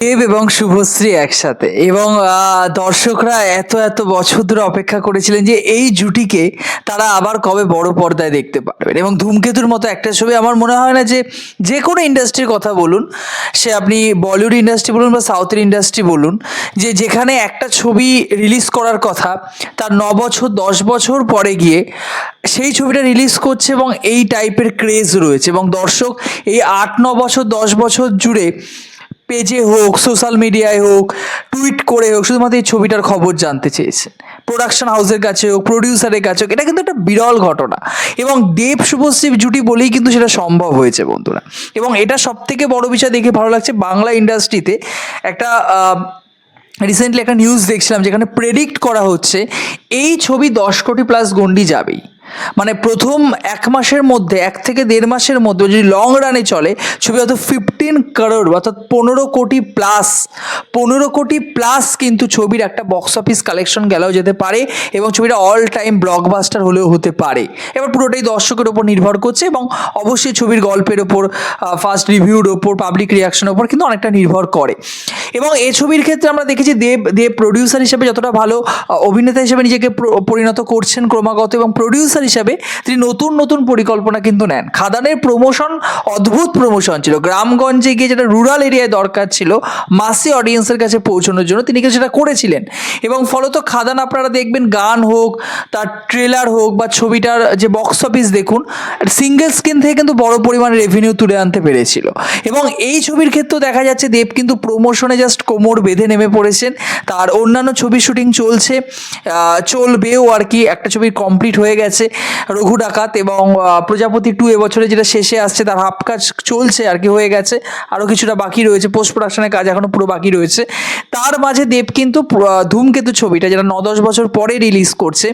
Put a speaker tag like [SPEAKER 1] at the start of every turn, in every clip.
[SPEAKER 1] দেব এবং শুভশ্রী একসাথে। এবং দর্শকরা এত এত বছর ধরে অপেক্ষা করেছিলেন যে এই জুটিকে তারা আবার কবে বড় পর্দায় দেখতে পারবেন। এবং ধূমকেতুর মতো একটা ছবি আমার মনে হয় না যে যে কোনো ইন্ডাস্ট্রির কথা বলুন, সে আপনি বলিউড ইন্ডাস্ট্রি বলুন বা সাউথের ইন্ডাস্ট্রি বলুন, যে যেখানে একটা ছবি রিলিজ করার কথা, তার ন বছর, দশ বছর পরে গিয়ে সেই ছবিটা রিলিজ করছে এবং এই টাইপের ক্রেজ রয়েছে। এবং দর্শক এই আট, ন বছর, দশ বছর জুড়ে পেজে হোক সোশ্যাল মিডিয়ায় হোক টুইট করে হোক, শুধুমাত্র এই ছবিটার খবর জানতে চেয়েছেন প্রোডাকশন হাউসের কাছে হোক প্রডিউসারের কাছে হোক, এটা কিন্তু একটা বিরল ঘটনা। এবং দেব শুভশ্রী জুটি বলেই কিন্তু সেটা সম্ভব হয়েছে, বন্ধুরা। এবং এটা সব থেকে বড় বিষয় দেখে ভালো লাগছে, বাংলা ইন্ডাস্ট্রিতে একটা রিসেন্টলি একটা নিউজ দেখছিলাম, যেখানে প্রেডিক্ট করা হচ্ছে, এই ছবি দশ কোটি প্লাস গন্ডি যাবেই। মানে প্রথম এক মাসের মধ্যে, এক থেকে দেড় মাসের মধ্যে যদি লং রানে চলে, ছবি হয়তো ফিফটিন করোড় অর্থাৎ পনেরো কোটি প্লাস পনেরো কোটি প্লাস কিন্তু ছবির একটা বক্স অফিস কালেকশন গেলেও যেতে পারে এবং ছবিটা অল টাইম ব্লকবাস্টার হলেও হতে পারে। এবার পুরোটাই দর্শকের ওপর নির্ভর করছে এবং অবশ্যই ছবির গল্পের ওপর ফার্স্ট রিভিউর ওপর পাবলিক রিয়াকশনের ওপর কিন্তু অনেকটা নির্ভর করে। এবং এই ছবির ক্ষেত্রে আমরা দেখেছি দেব দেব প্রডিউসার হিসেবে যতটা ভালো অভিনেতা হিসেবে নিজেকে পরিণত করছেন ক্রমাগত এবং প্রডিউসার হিসেবে তিনি নতুন নতুন পরিকল্পনা কিন্তু নেন। খাদানের প্রমোশন অদ্ভুত প্রমোশন ছিল। গ্রামগঞ্জে গিয়ে যেটা রুরাল এরিয়ায় দরকার ছিল, মাসি অডিয়েন্সের কাছে পৌঁছানোর জন্য তিনি কিন্তু সেটা করেছিলেন। এবং ফলত খাদান আপনারা দেখবেন, গান হোক, তার ট্রেলার হোক বা ছবিটার যে বক্স অফিস দেখুন সিঙ্গেল স্ক্রিন থেকে কিন্তু বড় পরিমাণে রেভিনিউ তুলে আনতে পেরেছিল। এবং এই ছবির ক্ষেত্রেও দেখা যাচ্ছে, দেব কিন্তু প্রমোশনে জাস্ট কোমর বেঁধে নেমে পড়েছেন। তার অন্যান্য ছবি শুটিং চলছে। চলবেও আর কি। একটা ছবি কমপ্লিট হয়ে গেছে। রঘু ডাকাত এবং প্রজাপতি টু এবছরে যেটা শেষে আসছে তার হাফ কাজ চলছে আর কি, হয়ে গেছে। আরও কিছুটা বাকি রয়েছে পোস্ট প্রোডাকশনের কাজ এখনও পুরো বাকি রয়েছে। তার মাঝে দেব কিন্তু ধূমকেতু ছবিটা যেটা ন দশ বছর পরে রিলিজ করছে।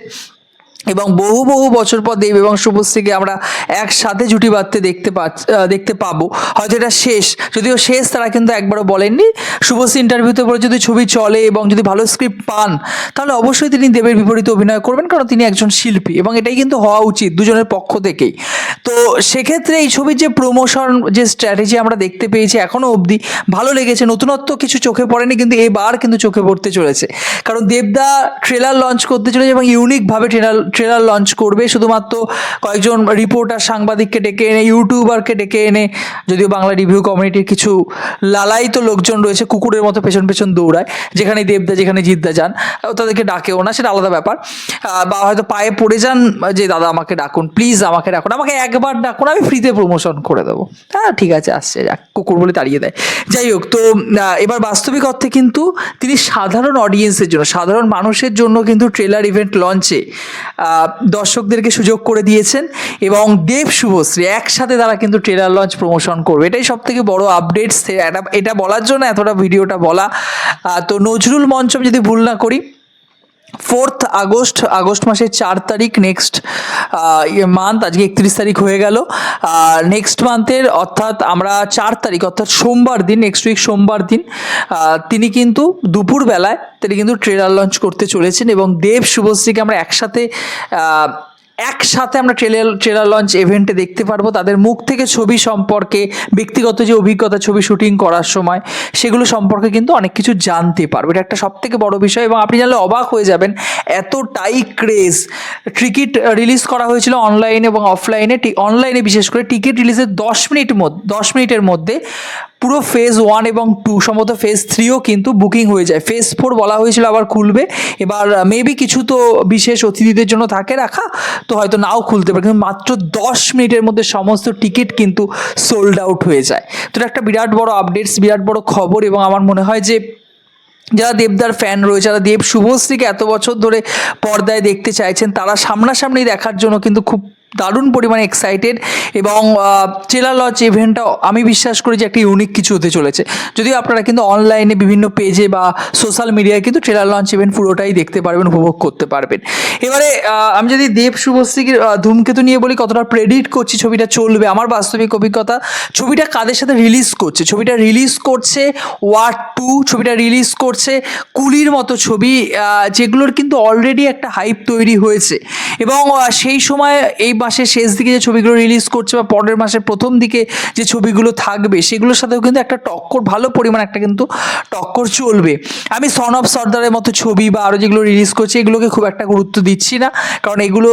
[SPEAKER 1] এবং বহু বহু বছর পর দেব এবং শুভশ্রীকে আমরা একসাথে জুটি বাঁধতে দেখতে পাচ্ছি দেখতে পাবো। হয়তো এটা শেষ। যদিও শেষ, তারা কিন্তু একবারও বলেননি। শুভশ্রী ইন্টারভিউতে বলে, যদি ছবি চলে এবং যদি ভালো স্ক্রিপ্ট পান, তাহলে অবশ্যই তিনি দেবের বিপরীতে অভিনয় করবেন, কারণ তিনি একজন শিল্পী এবং এটাই কিন্তু হওয়া উচিত দুজনের পক্ষ থেকেই। তো সেক্ষেত্রে এই ছবির যে প্রমোশন যে স্ট্র্যাটেজি আমরা দেখতে পেয়েছি এখনও অবধি, ভালো লেগেছে। নতুনত্ব কিছু চোখে পড়েনি, কিন্তু এবার কিন্তু চোখে পড়তে চলেছে। কারণ দেবদা ট্রেলার লঞ্চ করতে চলেছে এবং ইউনিকভাবে ট্রেলার ট্রেলার লঞ্চ করবে। শুধুমাত্র কয়েকজন রিপোর্টার সাংবাদিককে ডেকে এনে ইউটিউবারকে ডেকে এনে, যদিও বাংলা রিভিউ কমিউনিটির কিছু লালায়িত লোকজন রয়েছে কুকুরের মতো পেছন পেছন দৌড়ায়, যেখানে দেবদা, যেখানে জিদ্দা যান তাদেরকে ডাকেও না, সেটা আলাদা ব্যাপার। বা হয়তো পায়ে পড়ে যান, যে দাদা আমাকে ডাকুন প্লিজ আমাকে ডাকুন, আমাকে একবার ডাকুন, আমি ফ্রিতে প্রমোশন করে দেবো। হ্যাঁ ঠিক আছে, আসছে, যাক, কুকুর বলে তাড়িয়ে দেয়। যাই হোক, তো এবার বাস্তবিক অর্থে কিন্তু তিনি সাধারণ অডিয়েন্সের জন্য, সাধারণ মানুষের জন্য কিন্তু ট্রেলার ইভেন্ট লঞ্চে দর্শকদেরকে সুযোগ করে দিয়েছেন এবং দেব শুভশ্রী একসাথে তারা কিন্তু ট্রেলার লঞ্চ প্রমোশন করবে। এটাই সব থেকে বড় আপডেটস এটা বলার জন্য এতটা ভিডিওটা বলা। তো নজরুল মঞ্চম যদি ভুল না করি ফোর্থ আগস্ট আগস্ট মাসের চার তারিখ নেক্সট মান্থ আজকে একত্রিশ তারিখ হয়ে গেল। নেক্সট মান্থের অর্থাৎ আমরা চার তারিখ, অর্থাৎ সোমবার দিন নেক্সট উইক সোমবার দিন তিনি কিন্তু দুপুরবেলায়, তিনি কিন্তু ট্রেলার লঞ্চ করতে চলেছেন এবং দেব শুভশ্রীকে আমরা একসাথে একসাথে আমরা ট্রেলার ট্রেলার লঞ্চ ইভেন্টে দেখতে পারব। তাদের মুখ থেকে ছবি সম্পর্কে, ব্যক্তিগত যে অভিজ্ঞতা, ছবি শুটিং করার সময়, সেগুলো সম্পর্কে কিন্তু অনেক কিছু জানতে পারব। এটা একটা সব থেকে বড় বিষয় এবং আপনি জানলে অবাক হয়ে যাবেন এতটাই ক্রেজ টিকিট রিলিজ করা হয়েছিল অনলাইনে এবং অফলাইনে অনলাইনে বিশেষ করে টিকিট রিলিজের দশ মিনিট মধ্যে, দশ মিনিটের মধ্যে পুরো ফেজ ওয়ান এবং টু সম্ভবত ফেজ থ্রিও কিন্তু বুকিং হয়ে যায়। ফেজ ফোর বলা হয়েছিল আবার খুলবে। এবার মেবি কিছু তো বিশেষ অতিথিদের জন্য থাকে রাখা, তো হয়তো নাও খুলতে পারে। কিন্তু মাত্র দশ মিনিটের মধ্যে সমস্ত টিকিট কিন্তু সোল্ড আউট হয়ে যায়। তো এটা একটা বিরাট বড় আপডেটস বিরাট বড় খবর এবং আমার মনে হয় যে যারা দেবদার ফ্যান রয়েছে, যারা দেব শুভশ্রীকে এত বছর ধরে পর্দায় দেখতে চাইছেন, তারা সামনাসামনি দেখার জন্য কিন্তু খুব দারুণ পরিমাণে এক্সাইটেড এবং ট্রেলার লঞ্চ ইভেন্টটা আমি বিশ্বাস করি যে একটা ইউনিক কিছু হতে চলেছে। যদিও আপনারা কিন্তু অনলাইনে বিভিন্ন পেজে বা সোশ্যাল মিডিয়ায় কিন্তু ট্রেলার লঞ্চ ইভেন্ট পুরোটাই দেখতে পারবেন, উপভোগ করতে পারবেন। এবারে আমি যদি দেব শুভশ্রীর ধূমকেতু নিয়ে বলি, কতটা প্রেডিক্ট করছি ছবিটা চলবে, আমার বাস্তবিক অভিজ্ঞতা, ছবিটা কাদের সাথে রিলিজ করছে? ছবিটা রিলিজ করছে ওয়ার টু ছবিটা রিলিজ করছে কুলির মতো ছবি যেগুলোর কিন্তু অলরেডি একটা হাইপ তৈরি হয়েছে। এবং সেই সময় এই মাসের শেষ দিকে যে ছবিগুলো রিলিজ করছে বা পরের মাসের প্রথম দিকে যে ছবিগুলো থাকবে, সেগুলোর সাথেও কিন্তু একটা টক্কর, ভালো পরিমাণ একটা কিন্তু টক্কর চলবে। আমি সন অফ সর্দারের মতো ছবি বা আরও যেগুলো রিলিজ করছে, এগুলোকে খুব একটা গুরুত্ব দিচ্ছি না। কারণ এগুলো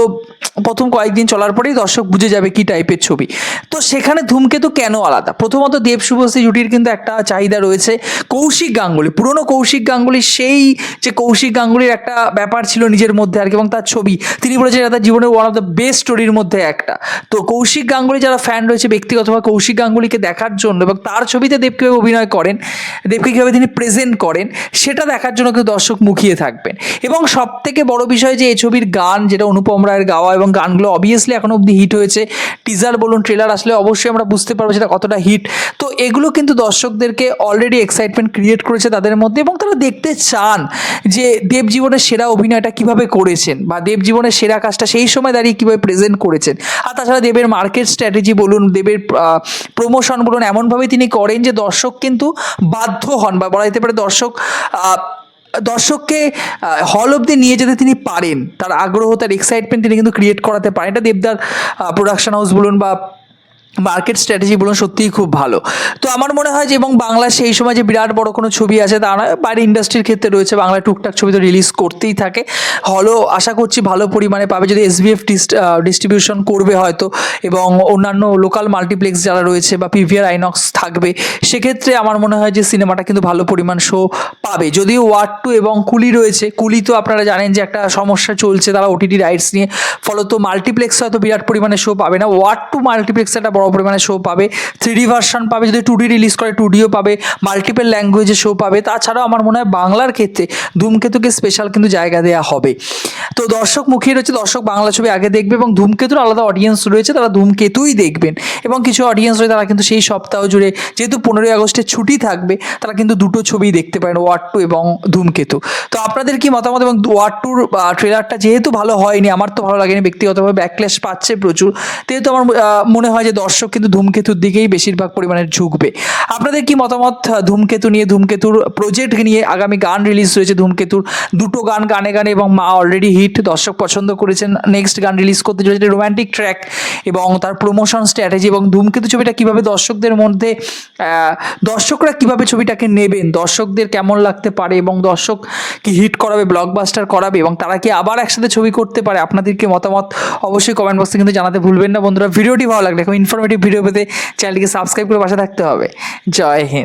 [SPEAKER 1] প্রথম কয়েকদিন চলার পরেই দর্শক বুঝে যাবে কি টাইপের ছবি। তো সেখানে ধূমকেতু কেন আলাদা? প্রথমত দেব শুভশ্রী জুটির কিন্তু একটা চাহিদা রয়েছে কৌশিক গাঙ্গুলি। পুরনো কৌশিক গাঙ্গুলি সেই যে কৌশিক গাঙ্গুলির একটা ব্যাপার ছিল নিজের মধ্যে আর কি, এবং তার ছবি তিনি বলেছেন তার জীবনের ওয়ান অফ দ্য বেস্ট স্টোরির মধ্যে একটা। তো কৌশিক গাঙ্গুলি যারা ফ্যান রয়েছে ব্যক্তিগতভাবে কৌশিক গাঙ্গুলিকে দেখার জন্য এবং তার ছবিতে দেব কীভাবে অভিনয় করেন, দেবকে কীভাবে তিনি প্রেজেন্ট করেন, সেটা দেখার জন্য কিন্তু দর্শক মুখিয়ে থাকবেন। এবং সব থেকে বড় বিষয় যে এই ছবির গান, যেটা অনুপম রায়ের গাওয়া এবং গানগুলো অবভিয়াসলি এখনও অবধি হিট হয়েছে। টিজার বলুন ট্রেলার আসলে অবশ্যই আমরা বুঝতে পারব সেটা কতটা হিট তো এগুলো কিন্তু দর্শকদেরকে অলরেডি এক্সাইটমেন্ট ক্রিয়েট করেছে তাদের মধ্যে এবং তারা দেখতে চান যে দেব জীবনের সেরা অভিনয়টা কীভাবে করেছেন বা দেব জীবনের সেরা কাজটা সেই সময় দাঁড়িয়ে কীভাবে প্রেজেন্ট করেছেন। আর তাছাড়া দেবের মার্কেট স্ট্র্যাটেজি বলুন, দেবের প্রমোশন বলুন এমনভাবে তিনি করেন যে দর্শক কিন্তু বাধ্য হন বা বলা যেতে পারে দর্শক দর্শককে হল অবধি নিয়ে যেতে তিনি পারেন। তার আগ্রহ, তার এক্সাইটমেন্ট তিনি কিন্তু ক্রিয়েট করাতে পারেন। এটা দেবদার প্রোডাকশন হাউস বলুন বা মার্কেট স্ট্র্যাটেজি বলুন সত্যিই খুব ভালো। তো আমার মনে হয় যে এবং বাংলা সেই সময় যে বিরাট বড় কোনো ছবি আছে তা নয় বাইরে ইন্ডাস্ট্রির ক্ষেত্রে রয়েছে বাংলা টুকটাক ছবি তো রিলিজ করতেই থাকে। হলও আশা করছি ভালো পরিমাণে পাবে, যদি এসবিএফ ডিস্ট্রিবিউশন করবে হয়তো এবং অন্যান্য লোকাল মাল্টিপ্লেক্স যারা রয়েছে বা পিভিআর আইনক্স থাকবে, সেক্ষেত্রে আমার মনে হয় যে সিনেমাটা কিন্তু ভালো পরিমাণ শো পাবে। যদিও ওয়ার্ড টু এবং কুলি রয়েছে কুলি তো আপনারা জানেন যে একটা সমস্যা চলছে তারা ওটিটি রাইটস নিয়ে, ফলত মাল্টিপ্লেক্স হয়তো বিরাট পরিমাণে শো পাবে না। ওয়ার্ড টু মাল্টিপ্লেক্স একটা বড় পরিমাণে শো পাবে থ্রি ভার্সন পাবে, যদি টু রিলিজ করে টু পাবে মাল্টিপল ল্যাঙ্গুয়েজে শো পাবে, তাছাড়াও আমার মনে হয় বাংলার ক্ষেত্রে ধূমকেতুকে স্পেশাল কিন্তু জায়গা দেওয়া হবে। তো দর্শক মুখিয়ে রয়েছে, দর্শক বাংলা ছবি আগে দেখবে এবং ধূমকেতুর আলাদা অডিয়েন্স রয়েছে, তারা ধূমকেতুই দেখবেন। এবং কিছু অডিয়েন্স রয়েছে, তারা কিন্তু সেই সপ্তাহ জুড়ে, যেহেতু পনেরোই আগস্টের ছুটি থাকবে, তারা কিন্তু দুটো ছবি দেখতে পারেন ওয়ার্ড টু এবং ধূমকেতু। তো আপনাদের কি মতামত এবং ওয়ার্ড টুর ট্রেলারটা যেহেতু ভালো হয়নি, আমার তো ভালো লাগেনি, ব্যক্তিগতভাবে ব্যাকলেশ পাচ্ছে প্রচুর, যেহেতু আমার মনে হয় যে দর্শক কিন্তু ধূমকেতুর দিকেই বেশিরভাগ পরিমাণে ঝুঁকবে। আপনাদের কি মতামত? ধূমকেতু নিয়ে, ধূমকেতুর প্রজেক্ট নিয়ে আগামী গান রিলিজ হয়েছে, ধূমকেতুর দুটো গান গানে গানে এবং মা অলরেডি হিট দর্শক পছন্দ করেছেন। নেক্সট গান রিলিজ করতে চলেছে রোম্যান্টিক ট্র্যাক এবং তার প্রমোশন স্ট্র্যাটেজি এবং ধূমকেতু ছবিটা কীভাবে দর্শকদের মধ্যে দর্শকরা কীভাবে ছবিটাকে নেবেন, দর্শকদের কেমন লাগতে পারে এবং দর্শক কি হিট করাবে ব্লকবাস্টার করাবে এবং তারা কি আবার একসাথে ছবি করতে পারে? আপনাদের কি মতামত? অবশ্যই কমেন্ট বক্সে কিন্তু জানাতে ভুলবেন না বন্ধুরা। ভিডিওটি ভালো লাগলে এখন ইনফরমেটিভ ভিডিও পেতে চ্যানেলটিকে সাবস্ক্রাইব করে পাশে থাকতে হবে। জয় হিন্দ।